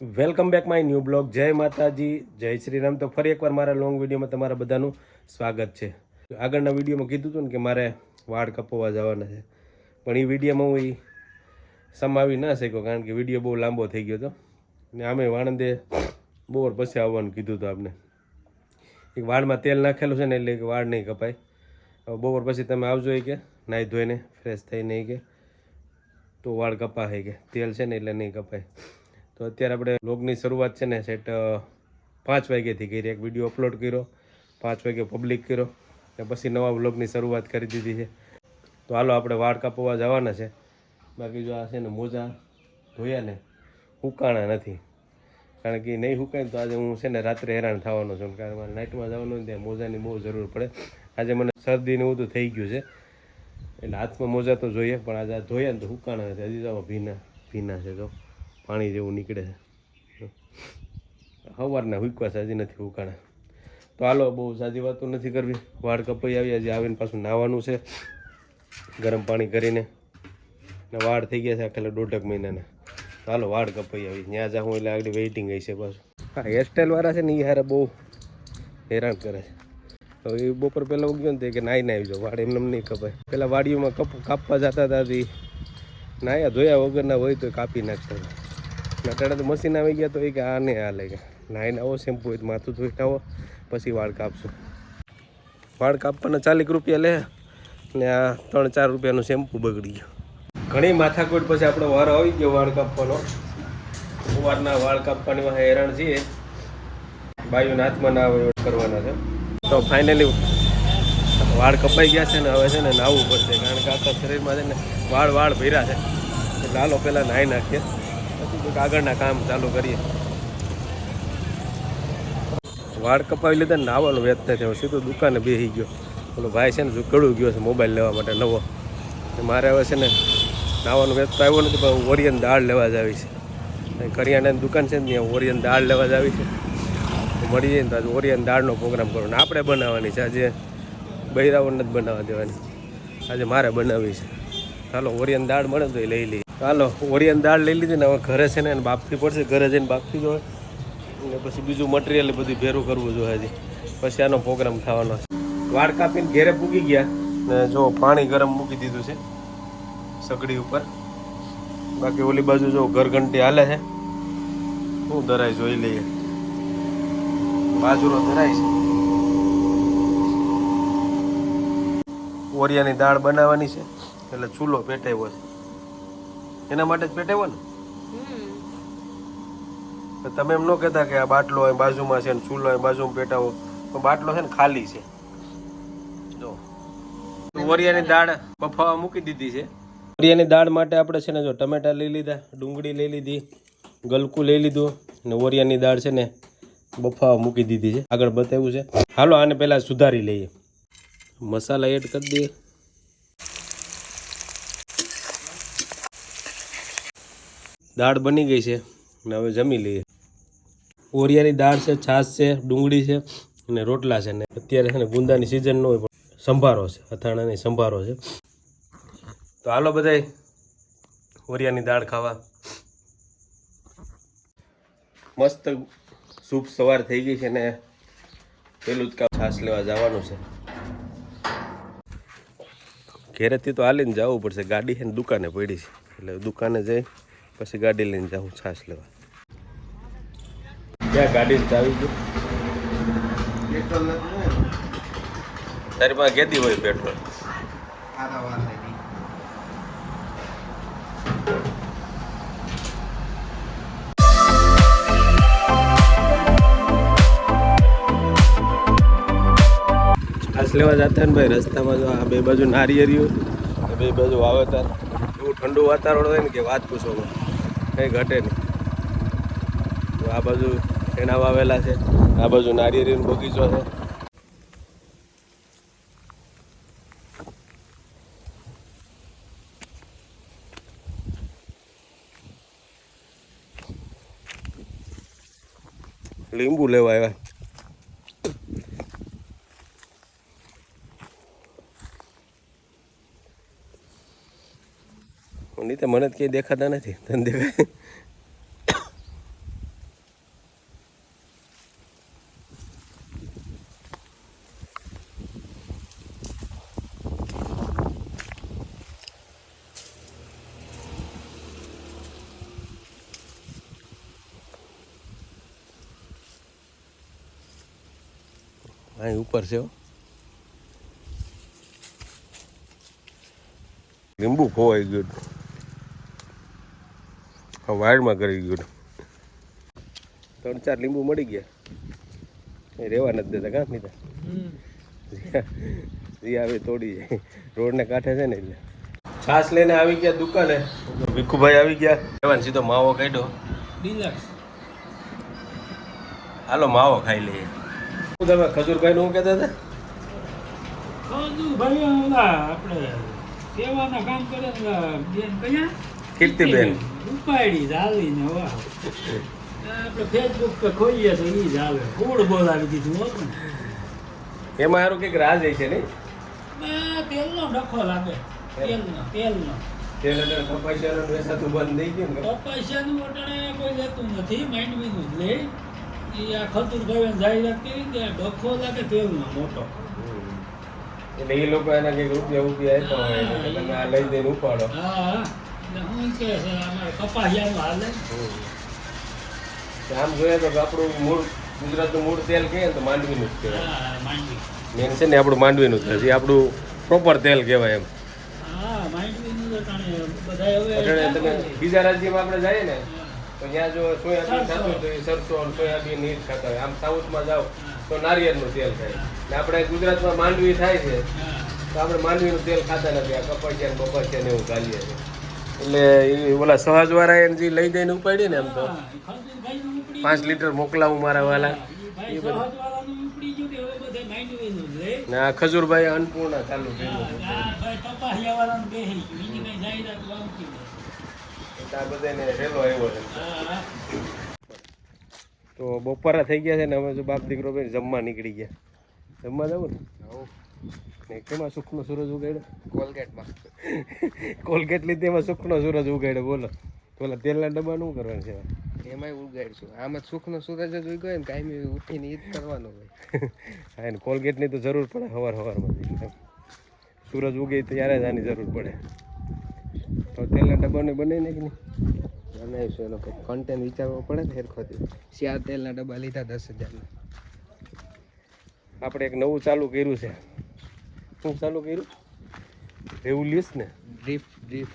Welcome back my new blog. જય માતાજી, જય શ્રી રામ તો ફરી એકવાર મારા લોંગ વિડીયોમાં તમારા બધાનું સ્વાગત છે. આગળના વિડીયોમાં કીધું હતું ને કે મારે વાળ કપોવા જવાના છે. પણ એ વિડીયોમાં હું એ સમાવી ના શક્યો, કારણ કે વીડિયો બહુ લાંબો થઈ ગયો હતો. ને આમે વાણંદે બોર પછી આવવાનું કીધું હતું આપને. એક વાળમાં તેલ નાખેલું છે ને એટલે કે વાળ નહીં કપાય. બપોર પછી તમે આવજો એ કે નાહી ધોઈને ફ્રેશ થઈને કે, તો વાળ કપાય કે. તેલ છે ને એટલે નહીં કપાય. તો અત્યારે આપણે વ્લોગની શરૂઆત છે ને સેટ પાંચ વાગ્યાથી કરી. એક વીડિયો અપલોડ કર્યો, પાંચ વાગે પબ્લિક કર્યો ને પછી નવા વ્લોગની શરૂઆત કરી દીધી છે. તો હાલો આપણે વાળ કાપવા જવાના છે. બાકી જો આ છે ને મોજા ધોયા ને હુકાણા નથી. કારણ કે નહીં હુકાય તો આજે હું છે ને રાત્રે હેરાન થવાનો છું. કારણ કે નાઇટમાં જવાનું ત્યાં મોજાની બહુ જરૂર પડે. આજે મને શરદી ને એવું તો થઈ ગયું છે. એટલે હાથમાં મોજા તો જોઈએ, પણ આજે ધોયા ને તો હુકાણા નથી. હજી તો ભીના ભીના છે તો પાણી જેવું નીકળે છે. સવારના હુકવા સાજી નથી ઉકાળે તો હાલો, બહુ સાજી વાતો નથી કરવી. વાળ કપાઈ આવી હજી આવીને પાછું નાહવાનું છે. ગરમ પાણી કરીને. ને વાળ થઈ ગયા છે આખેલા દોઢક મહિનાના. ચાલો વાળ કપાઈ આવી. ત્યાં જાઉં એટલે આગળ વેઇટિંગ હશે પાછું. હા હેરસ્ટાઈલ વાળા છે ને એ હારે બહુ હેરાન કરે છે. હવે એ બપોર પહેલાં ઉગ્યો ને તે કે નાહી નાહી જો વાળ એમને નહીં કપાય. પહેલાં વાડીઓમાં કપ કાપવા જતા હતા તે નાયા ધોયા વગરના હોય તો કાપી નાખતા હતા. અટાણે તો મશીન આવી ગયા તો એ કે આ નહીં હાલે કે. નાઈને આવો શેમ્પુ હોય તો માથું ધોઈને આવો, પછી વાળ કાપશું. વાળ કાપવાના ચાલીસ રૂપિયા લે ને આ ત્રણ ચાર રૂપિયાનું શેમ્પુ બગડી ગયું. ઘણી માથાકૂટ પછી આપણો વારો આવી ગયો વાળ કાપવાનો. સવારના વાળ કાપવાની હેરાન છીએ. બાયુના હાથમાં ના કરવાના છે. તો ફાઇનલી વાળ કપાઈ ગયા છે ને હવે છે ને નાહવું પડશે, કારણ કે આખા શરીરમાં છે ને વાળ વાળ ભર્યા છે. એટલે હાલો પહેલાં નાહી નાખીએ. આગળના કામ ચાલુ કરીએ. વાળ કપાવી લીધા ને નાહવાનું વેત થયો સીધો દુકાને બેસી ગયો. ઓલો ભાઈ છે ને ઝુકડું ગયો છે મોબાઈલ લેવા માટે નવો. મારે હવે છે ને નાવાનો વેત આવ્યો નથી, પણ ઓરિયન દાળ લેવા જ આવી છે. કરિયાણાની દુકાન છે ને ત્યાં ઓરિયન દાળ લેવા જ આવી છે. મળી જાય ને તો ઓરિયન દાળનો પ્રોગ્રામ કરો ને આપણે બનાવવાની છે. આજે બૈરાઓને જ બનાવવા દેવાની. આજે મારે બનાવવી છે. ચાલો ઓરિયન દાળ મળે તો એ લઈ લઈએ. ચાલો ઓરિયન દાળ લઈ લીધી ને હવે ઘરે છે ને એને બાફવી પડશે, ઘરે જઈને બાફવી જોઈએ અને પછી બીજું મટીરિયલ બધું ભેરું કરવું જોઈએ હજી. પછી આનો પ્રોગ્રામ થવાનો છે. વાળ કાપીને ઘેરે પૂગી ગયા. ને જો પાણી ગરમ મૂકી દીધું છે, સગડી ઉપર. બાકી ઓલી બાજુ જો ઘરઘંટી હાલે છે. શું ધરાય જોઈ લઈએ. બાજુરો ધરાય છે. ઓરિયાની દાળ બનાવવાની છે, એટલે ચૂલો પેટાવ્યો છે. એના માટે જ પેટાવ્યો ને? તો તમે એમ ન કહેતા કે આ બાટલો અહીં બાજુમાં છે ને ચૂલો અહીં બાજુમાં પેટાવો તો બાટલો છે ને ખાલી છે. જો. ઓરિયાની દાળ બફાવા મૂકી દીધી છે. વરિયાની દાળ માટે આપણે છે ને જો ટમેટા લઈ લીધા ડુંગળી લઈ લીધી ગલકું લઈ લીધું ને વરિયાની દાળ છે ને બફાવા મૂકી દીધી છે. આગળ બતાવ્યું છે. હાલો આને પહેલાં સુધારી લઈએ. મસાલા એડ કરી દઈએ. દાળ બની ગઈ છે અને હવે જમી લઈએ. ઓરિયાની દાળ છે, છાશ છે, ડુંગળી છે અને રોટલા છે. ને અત્યારે છે ને ગુંદાની સિઝન ન પણ સંભારો છે, અથાણાની સંભારો છે. તો હાલો બધા ઓરિયાની દાળ ખાવા. મસ્ત સૂપ સવાર થઈ ગઈ છે ને પેલું જ કામ છાશ લેવા જવાનું છે. ઘેરેથી તો હાલીને જવું પડશે. ગાડી છે ને દુકાને પડી છે. એટલે દુકાને જઈ પછી ગાડી લઈને જાઉં છાશ લેવા. ક્યાં ગાડી ચાવી ગયું તારી પાસે કેદી હોય પેટ્રોલ. લેવા જતા ને ભાઈ રસ્તામાં જો આ બે બાજુ નારિયેરીઓ. બે બાજુ વાવેતર. એવું ઠંડુ વાતાવરણ હોય ને કે વાત પૂછો. કંઈ ઘટે નહીં. તો આ બાજુ એના વાવેલા છે. આ બાજુ નારિયેરીનો બગીચો છે. લીંબુ લેવા આવ્યા. નીતે તો મને ક્યાંય દેખાતા નથી. તને દેખાય? અહીં ઉપર છે લીંબુ ખોવાઈ ગયું. હા વાયરમાં કરી ગયું ત્રણ ચાર લીંબુ મળી ગયા. એ રહેવા નથી દેતા કાં નહીં જે આવે તોડી જાય. રોડને કાંઠે છે ને એટલે. છાસ લઈને આવી ગયા દુકાને. ભીખુભાઈ આવી ગયા. એવાને સીધો માવો કાઢ્યો. હાલો માવો ખાઈ લઈએ. તમે ખજૂરભાઈ નું કહેતા હતા? બધું ભાઈ આપણે સેવાના કામ કરે બેન કયા? કીર્તિબેન ઉપાડી ચાલી ને વાહ આપણે ફેસબુક પર ખોલીએ તો એ આવે ફૂડ બોલાવી દીધું હોત ને એમાં સારું કંઈક રાજ છે નહીં આ તેલનો ડખો લાગે. તેલનો તેલનો. તેલ અને કપાસિયાનું વેચાતું બંધ થઈ ગયું ને? પૈસાનું વટાણે કોઈ લેતું નથી માંડવીનું જ લે એ આ ખતુરભાઈ જાહેરાત કરી કે ડખો લાગે તેલનો મોટો. એટલે એ લોકો એના કંઈક રૂપિયા રૂપિયા આપ્યા હોય એટલે તમે આ લઈ દઈને ઉપાડો. હા. હા એટલે હું કે અમારે કપાસિયાનું હાલે આમ જોઈએ તો આપણું મૂળ ગુજરાતનું મૂળ તેલ કહીએ તો માંડવીનું જ કહેવાય. માંડવી. મેન છે ને આપણું માંડવીનું જ છે. આપણું પ્રોપર તેલ કહેવાય એમ. બીજા રાજ્યમાં આપણે જઈએ ને તો ત્યાં જો સોયાબીન હોય તો એ સરસો અને સોયાબીન એ ખાતા હોય. આમ સાઉથમાં જાઓ તો નારિયેળનું તેલ થાય. ને આપણે ગુજરાતમાં માંડવી થાય છે તો આપણે માંડવીનું તેલ ખાતા નથી. આ કપાસિયા બપાસિયા ને એવું ચાલીએ છે. એટલે એ ઓલા સહજવાળા એને જે લઈ દઈને ઉપાડી ને એમ તો. પાંચ લીટર મોકલાવું મારા વાલા. એ બધું. ને ખજૂરભાઈ અન્નપૂર્ણા ચાલુ થયું તો બપોરા થઈ ગયા છે ને અમે જો બાપ દીકરો ભાઈ જમવા નીકળી ગયા. જમવા જવું ને? ને કેમાં સુખનો સૂરજ ઉગાડ્યો? કોલગેટમાં. કોલગેટ લીધી એમાં સુખનો સૂરજ ઉગાડ્યો બોલો. પેલા તેલના ડબ્બા શું કરવાનું છે એમાંય ઉગાડશું. આમાં સુખનો સૂરજ જ ઉગ્યો હોય ને કાયમી ઉઠીને ઈ જ કરવાનું હોય. હા એને કોલગેટની તો જરૂર પડે સવાર સવારમાં સૂરજ ઉગે ત્યારે જ આની જરૂર પડે. તો તેલના ડબ્બાને બને ને કે નહીં બનાવીશું એનો કન્ટેન્ટ વિચારવો પડે ને હેરખોથી શિયાળ તેલના ડબ્બા લીધા દસ હજારના. આપણે એક નવું ચાલુ કર્યું છે. શું ચાલુ કર્યું? રેવલ્યુસ ને? ડ્રીફ ડ્રીફ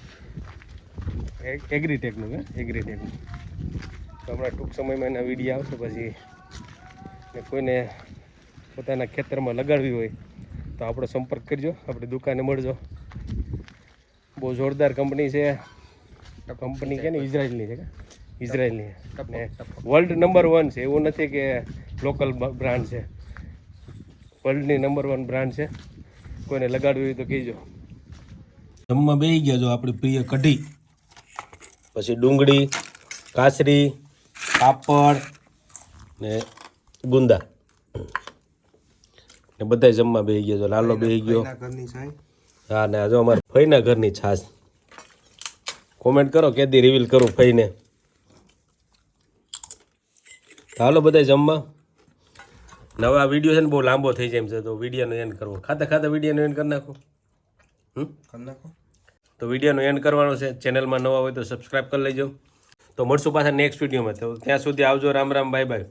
એગ્રીટેકનું હે એગ્રીટેકનું તો હમણાં ટૂંક સમયમાં એના વીડિયો આવશે પછી ને કોઈને પોતાના ખેતરમાં લગાડવી હોય તો આપણો સંપર્ક કરજો આપણી દુકાને મળજો. બહુ જોરદાર કંપની છે. કંપની કે ને ઇઝરાયલની છે કે? ઇઝરાયલની. વર્લ્ડ નંબર વન છે. એવું નથી કે લોકલ બ્રાન્ડ છે. વર્લ્ડની નંબર વન બ્રાન્ડ છે. કોઈને લગાડવી હોય તો કહેજો. જમવા બે ગયા જો આપણી પ્રિય કઢી. પછી ડુંગળી કાસરી પાપડ ને ગુંદા. ને બધા જમવા બે ગયા જો લાલો બે ગયો. હા ને આ જો અમારે ફઈના ઘરની છાશ. કોમેન્ટ કરો કેદી રિવીલ કરું ફઈને. હાલો બધા જમવા. નવા વીડિયો છે ને બહુ લાંબો થઈ જાય એમ છે તો વિડીયોનો એન્ડ કરવો. ખાતા ખાતા વિડીયોનો એન્ડ કરી નાખો. હમ? તો વિડીયોનો એન્ડ કરવાનો છે. ચેનલમાં નવા હોય તો સબસ્ક્રાઈબ કરી લેજો. તો મળશું પાછા નેક્સ્ટ વિડીયોમાં તો ત્યાં સુધી આવજો. Ram Ram bye bye